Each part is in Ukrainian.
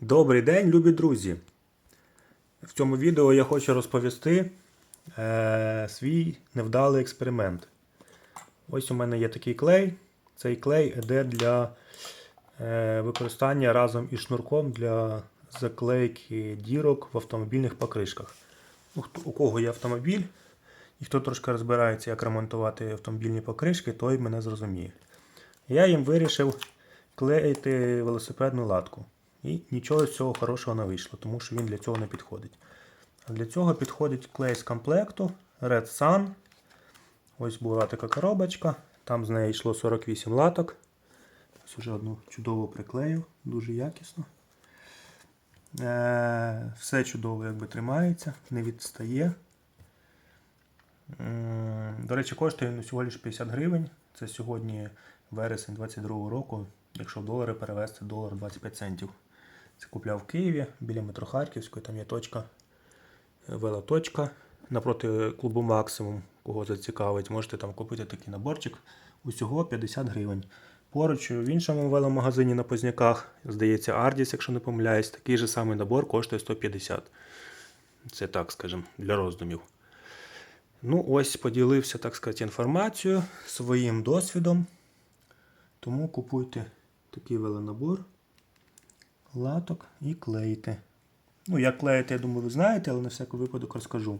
Добрий день, любі друзі! В цьому відео я хочу розповісти е, свій невдалий експеримент. Ось у мене є такий клей. Цей клей йде для е, використання разом із шнурком для заклейки дірок в автомобільних покришках. Ну, хто- у кого є автомобіль і хто трошки розбирається, як ремонтувати автомобільні покришки, той мене зрозуміє. Я їм вирішив клеїти велосипедну латку. І нічого з цього хорошого не вийшло, тому що він для цього не підходить. А для цього підходить клей з комплекту Red Sun. Ось була така коробочка. Там з неї йшло 48 латок. Ось уже одну чудово приклеїв, дуже якісно. Е, все чудово якби тримається, не відстає. До речі, коштує він всього лише 50 гривень. Це сьогодні вересень 22 року. Якщо в долари перевести, долар 25 центів. Це купляв в Києві біля метро Харківської, там є точка, е, велоточка напроти клубу Максимум. Кого зацікавить, можете там купити такий наборчик. Усього 50 гривень. Поруч в іншому веломагазині на Позняках, здається, Ardis, якщо не помиляюсь, такий же самий набор коштує 150. Це так, скажімо, для роздумів. Ну, ось поділився, так сказати, інформацією, своїм досвідом. Тому купуйте такий велонабор, латок і клеїте. Ну, як клеїти, я думаю, ви знаєте, але на всякий випадок розкажу.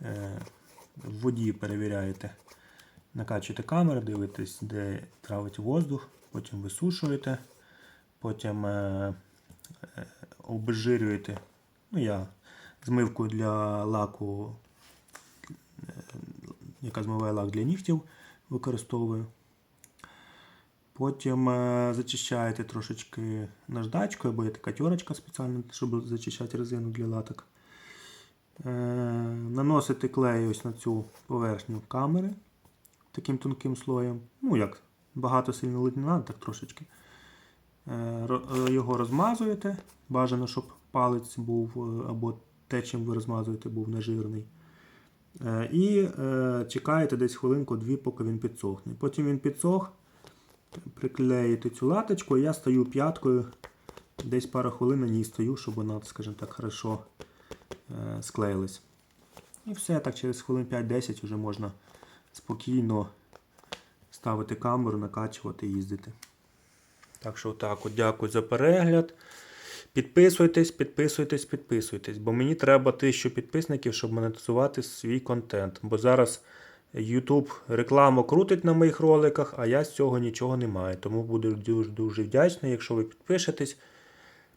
Е, в воді перевіряєте, накачуєте камеру, дивитесь, де травить воздух, потім висушуєте, потім е, е, обезжирюєте. Ну, я змивкою для лаку яка змиває лак для нігтів, використовую. Потім е, зачищаєте трошечки наждачкою, або є така тьорочка спеціальна, щоб зачищати резину для латок. Е, наносите клей ось на цю поверхню камери таким тонким слоєм. Ну як, багато сильно не треба, так трошечки. Е, його розмазуєте. Бажано, щоб палець був або те, чим ви розмазуєте, був нежирний. І чекаєте десь хвилинку-дві, поки він підсохне. Потім він підсох, приклеїте цю латочку, я стою п'яткою, десь пару хвилин на ній стою, щоб вона, скажімо так, хорошо е, склеїлась. І все, так через хвилин 5-10 вже можна спокійно ставити камеру, накачувати і їздити. Так що так, от дякую за перегляд. Підписуйтесь, підписуйтесь, підписуйтесь, бо мені треба тисячу підписників, щоб монетизувати свій контент. Бо зараз YouTube рекламу крутить на моїх роликах, а я з цього нічого не маю. Тому буду дуже дуже вдячний, якщо ви підпишетесь.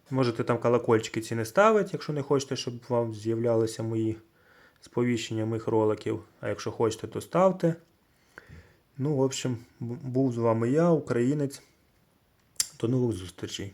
Можете там колокольчики ці не ставити, якщо не хочете, щоб вам з'являлися мої сповіщення моїх роликів. А якщо хочете, то ставте. Ну, в общем, був з вами я, українець. До нових зустрічей.